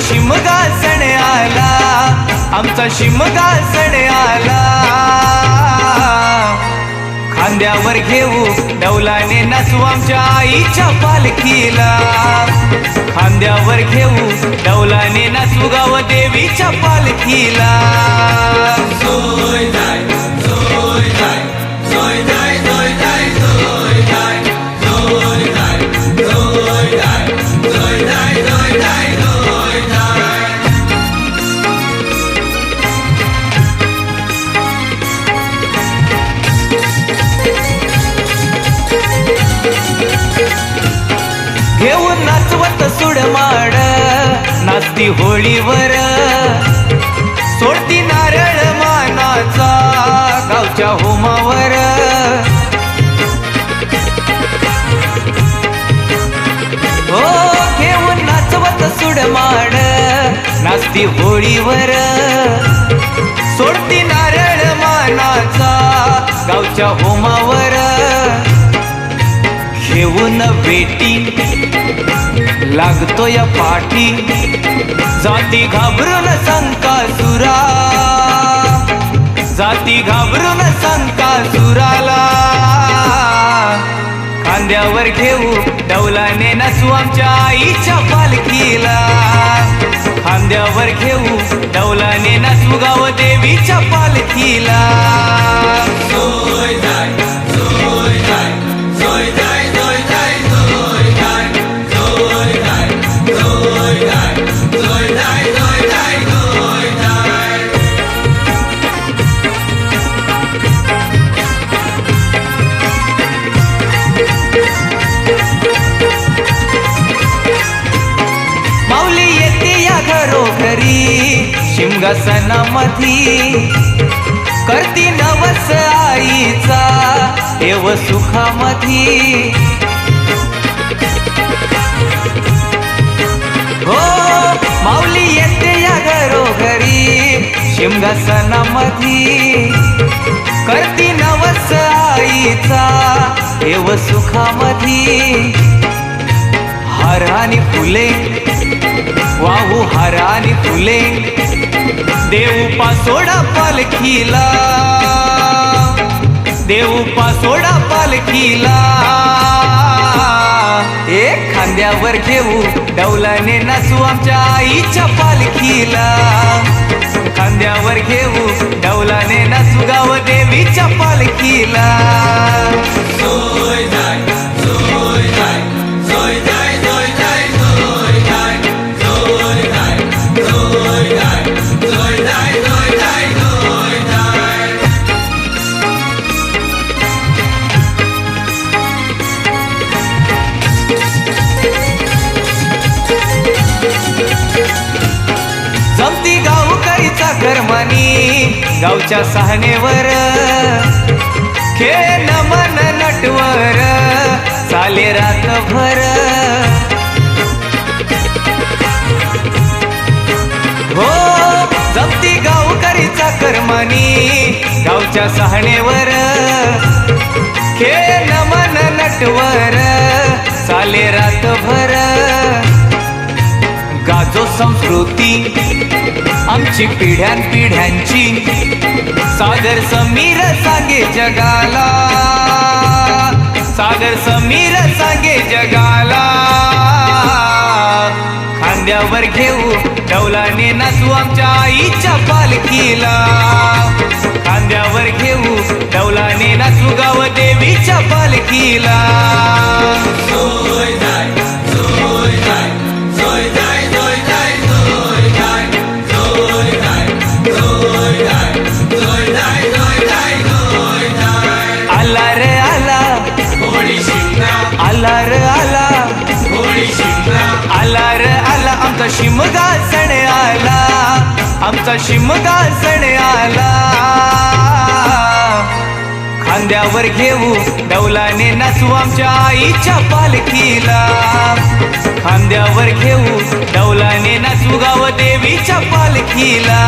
आला आमचा शिमगा सण आला. आमचा शिमगा सण आला. खांद्यावर घेऊ डौलाने नाचू आमच्या आईच्या पालखीला. खांद्यावर घेऊ डौलाने नाचू गाव देवीच्या पालखीला. असती होळीवर. सोडती नारळ मानाचा गावच्या होमावर. हो घेऊन नाचवत सुडमाड नाचती होळीवर. सोडती नारळ मानाचा गावच्या होमावर. घेऊन बेटी लागतो या पाठी. जाती घाबरून संकासुरा जाती घाबरून संकासुराला खांद्यावर घेऊ डौलाने नसू आमच्या आईच्या पालखीला. खांद्यावर घेऊ डौलाने नसू गाव देवीच्या पालखीला. घरोघरी शिमगासनामधी करती नवस आईचा देव सुखामधी. हो माऊली येते या घरोघरी शिमगासनामधी करती नवस आईचा देव सुखामधी. हार फुले वाहू हार फुले देऊ पासोडा पालखीला देऊ पासोडा पालखीला. एक खांद्यावर घेऊ डौलाने नाचू आमच्या आईच्या पालखीला. खांद्यावर घेऊ डौलाने नाचू गाव देवीच्या पालखीला. गावच्या सहानेवर खेळ मन नटवर चाले रातभर. हो जमती गावकरीचा करमानी गावच्या सहानेवर खेळ मन नटवर चाले रातभर. भर संस्कृती आमची पिढ्यान पिढ्यांची. सागर समीर सांगे जगाला. सागर समीर सांगे जगाला. खांद्यावर घेऊ डौलाने नाचू आमच्या आईच्या पालखीला. खांद्यावर घेऊ डौलाने नाचू गाव देवीच्या पालखीला. शिमगा सण आला. आमचा शिमगा सण आला. खांद्यावर घेऊ डौलाने नाचू आमच्या आईच्या पालखीला. खांद्यावर घेऊ डौलाने नाचू गाव देवीच्या पालखीला.